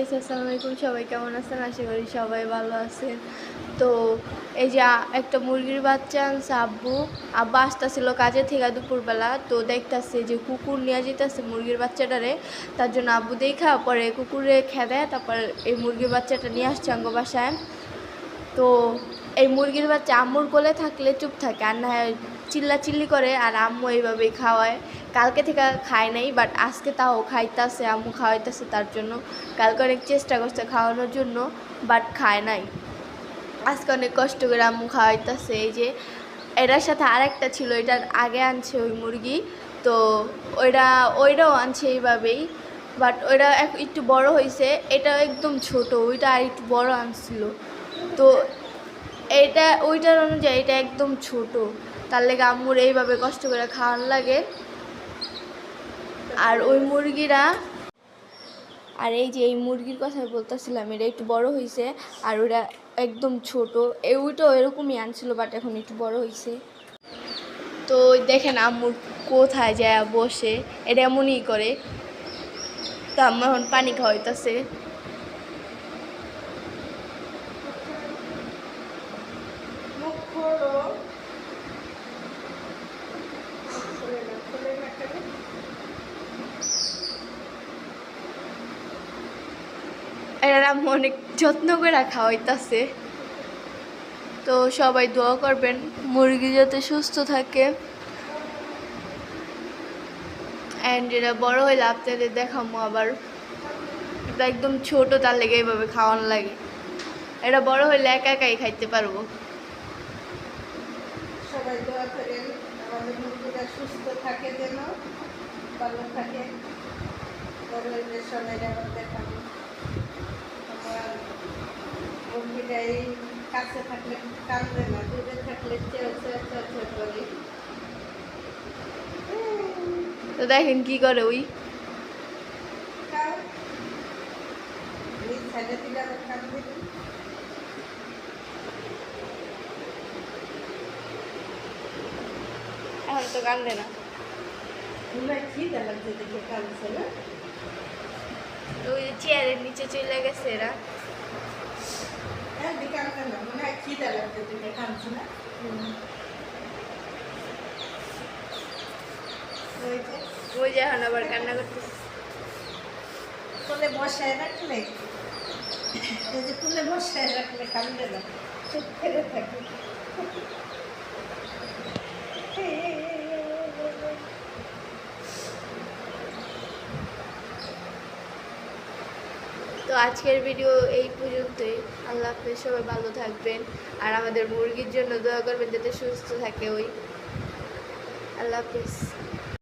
Guys, আসসালামু আলাইকুম। সবাই কেমন আছেন? আশা করি সবাই ভালো আছেন। তো এই যে একটা মুরগির বাচ্চা আনছে আব্বু। আব্বা আসতেছিল কাজে থেকে দুপুরবেলা। তো দেখতাছে যে কুকুর নিয়ে যেতেছে মুরগির বাচ্চাটারে। তার জন্য আব্বু দেখা, পরে কুকুরে খেদে, তারপর এই মুরগির বাচ্চাটা নিয়ে আসছে অঙ্গ বাসায়। তো এই মুরগির বাচ্চা আম্মুর কোলে থাকলে চুপ থাকে, আর না চিল্লা চিল্লি করে, আর আম্মু এইভাবেই খাওয়ায়। কালকে থেকে খায় নাই বাট আজকে তাও খাইতেছে, আম্মু খাওয়াইতেছে তার জন্য। কালকে অনেক চেষ্টা করছে খাওয়ানোর জন্য বাট খায় নাই। আজকে অনেক কষ্ট করে আম্মু খাওয়াইতেছে, এই যে এটার সাথে আরেকটা ছিল, এটার আগে আনছে ওই মুরগি, তো ওইটা, ওইটাও আনছে এইভাবেই বাট ওইটা এক- একটু বড় হয়েছে এটা একদম ছোট, ওইটা আর একটু বড় আনছিল। তো এইটা ওইটার অনুযায়ী এটা একদম ছোট, তার লেগে আম্মুর এইভাবে কষ্ট করে খাওয়ান লাগে। আর ওই মুরগিরা, আর এই যে এই মুরগির কথা বলতেছিলাম এটা একটু বড় হয়েছে আর ওরা একদম ছোট। এ ওইটাও এরকমই আনছিল বাট এখন একটু বড় হয়েছে তো দেখেন আম্মুর কোথায় যায় বসে, এটা এমনই করে। তো আম্মু এখন পানি খাওয়াইতেছে। আম্মু অনেক যত্ন করে খাওয়াইতেছে। তো সবাই দোয়া করবেন, মুরগি যাতে সুস্থ থাকে। অ্যান্ড এটা বড় হইলে আপনাদের দেখামো আবার। এটা একদম ছোট, তার লেগে এইভাবে খাওয়ানো লাগে। এটা বড় হইলে একা একাই খাইতে পারব। সবাই দোয়া করেন, আমাদের মুরগিরা সুস্থ থাকে যেন, ভালো থাকে। সবাই দেখাবো। এই কাছে থাকলে কান্দে না দূরে থাকলে চেয়ে চেয়ে চেয়ে চেয়ে করে। তো দেখেন কি করে ওই। ছেলে দিলে আবার। এখন তো কান্দে না। তো ওই চেয়ারের নিচে চলে গেছে এরা। ওই যে এখন আবার কান্না করতেছে কোলে বসায় রাখলে কোলে বসায় রাখলে কান্দে না চুপ করে থাকে তো আজকের ভিডিও এই পর্যন্তই। আল্লাহ হাফেজ, সবাই ভালো থাকবেন। আর আমাদের মুরগির জন্য দোয়া করবেন যাতে সুস্থ থাকে ওই। আল্লাহ হাফেজ।